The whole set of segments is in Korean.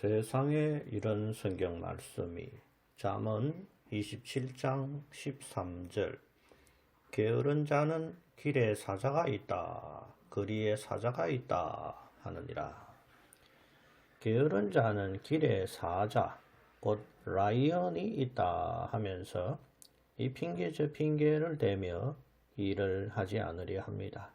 세상에 이런 성경 말씀이 잠언 27장 13절 게으른 자는 길에 사자가 있다 거리에 사자가 있다 하느니라 게으른 자는 길에 사자 곧 라이언이 있다 하면서 이 핑계 저 핑계를 대며 일을 하지 않으려 합니다.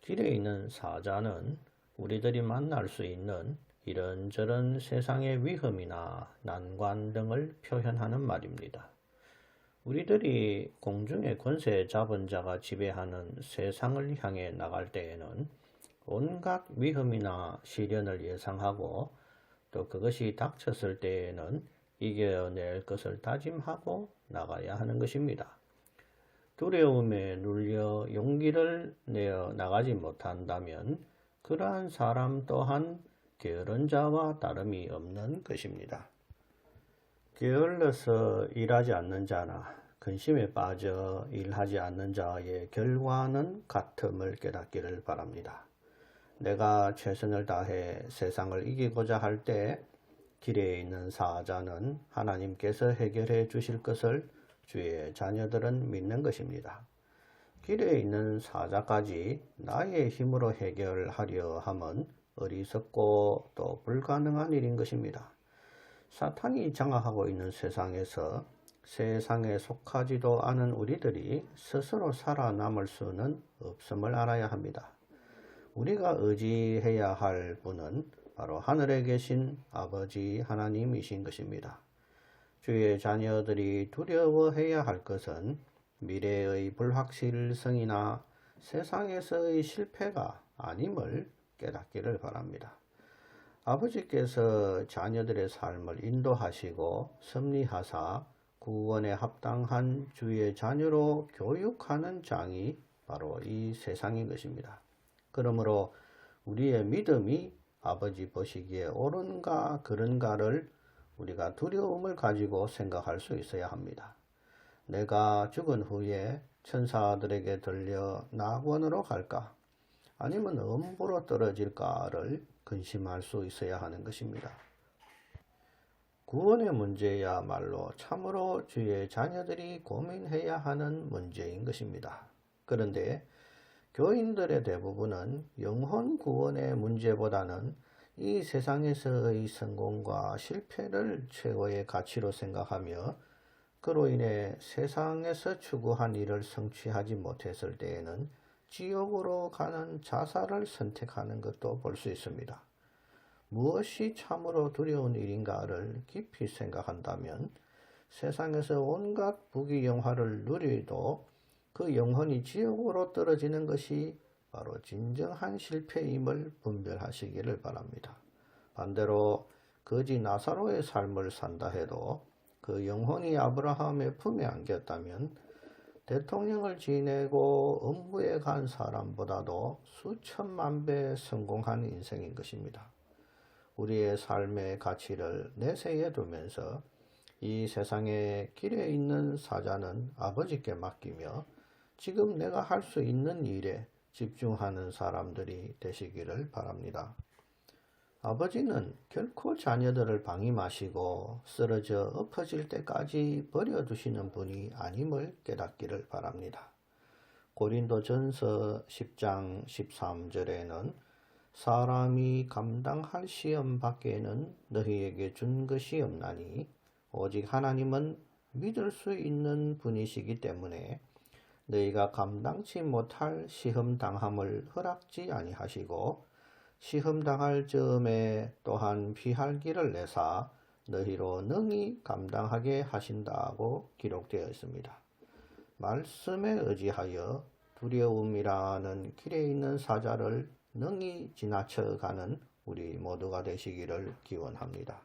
길에 있는 사자는 우리들이 만날 수 있는 이런저런 세상의 위험이나 난관 등을 표현하는 말입니다. 우리들이 공중의 권세 잡은 자가 지배하는 세상을 향해 나갈 때에는 온갖 위험이나 시련을 예상하고 또 그것이 닥쳤을 때에는 이겨낼 것을 다짐하고 나가야 하는 것입니다. 두려움에 눌려 용기를 내어 나가지 못한다면 그러한 사람 또한 게으른 자와 다름이 없는 것입니다. 게을러서 일하지 않는 자나 근심에 빠져 일하지 않는 자의 결과는 같음을 깨닫기를 바랍니다. 내가 최선을 다해 세상을 이기고자 할 때 길에 있는 사자는 하나님께서 해결해 주실 것을 주의 자녀들은 믿는 것입니다. 길에 있는 사자까지 나의 힘으로 해결하려 함은 어리석고 또 불가능한 일인 것입니다. 사탄이 장악하고 있는 세상에서 세상에 속하지도 않은 우리들이 스스로 살아남을 수는 없음을 알아야 합니다. 우리가 의지해야 할 분은 바로 하늘에 계신 아버지 하나님이신 것입니다. 주의 자녀들이 두려워해야 할 것은 미래의 불확실성이나 세상에서의 실패가 아님을 깨닫기를 바랍니다. 아버지께서 자녀들의 삶을 인도하시고 섭리하사 구원에 합당한 주의 자녀로 교육하는 장이 바로 이 세상인 것입니다. 그러므로 우리의 믿음이 아버지 보시기에 옳은가 그른가를 우리가 두려움을 가지고 생각할 수 있어야 합니다. 내가 죽은 후에 천사들에게 들려 낙원으로 갈까? 아니면 음부로 떨어질까를 근심할 수 있어야 하는 것입니다. 구원의 문제야말로 참으로 주의 자녀들이 고민해야 하는 문제인 것입니다. 그런데 교인들의 대부분은 영혼 구원의 문제보다는 이 세상에서의 성공과 실패를 최고의 가치로 생각하며 그로 인해 세상에서 추구한 일을 성취하지 못했을 때에는 지옥으로 가는 자살을 선택하는 것도 볼 수 있습니다. 무엇이 참으로 두려운 일인가를 깊이 생각한다면 세상에서 온갖 부귀영화를 누리도 그 영혼이 지옥으로 떨어지는 것이 바로 진정한 실패임을 분별하시기를 바랍니다. 반대로 거지 나사로의 삶을 산다 해도 그 영혼이 아브라함의 품에 안겼다면 대통령을 지내고 음부에 간 사람보다도 수천만 배 성공한 인생인 것입니다. 우리의 삶의 가치를 내세에 두면서 이 세상의 길에 있는 사자는 아버지께 맡기며 지금 내가 할 수 있는 일에 집중하는 사람들이 되시기를 바랍니다. 아버지는 결코 자녀들을 방임하시고 쓰러져 엎어질 때까지 버려두시는 분이 아님을 깨닫기를 바랍니다. 고린도 전서 10장 13절에는 사람이 감당할 시험 밖에는 너희에게 준 것이 없나니 오직 하나님은 믿을 수 있는 분이시기 때문에 너희가 감당치 못할 시험 당함을 허락지 아니하시고 시험 당할 즈음에 또한 피할 길을 내사 너희로 능히 감당하게 하신다고 기록되어 있습니다. 말씀에 의지하여 두려움이라는 길에 있는 사자를 능히 지나쳐가는 우리 모두가 되시기를 기원합니다.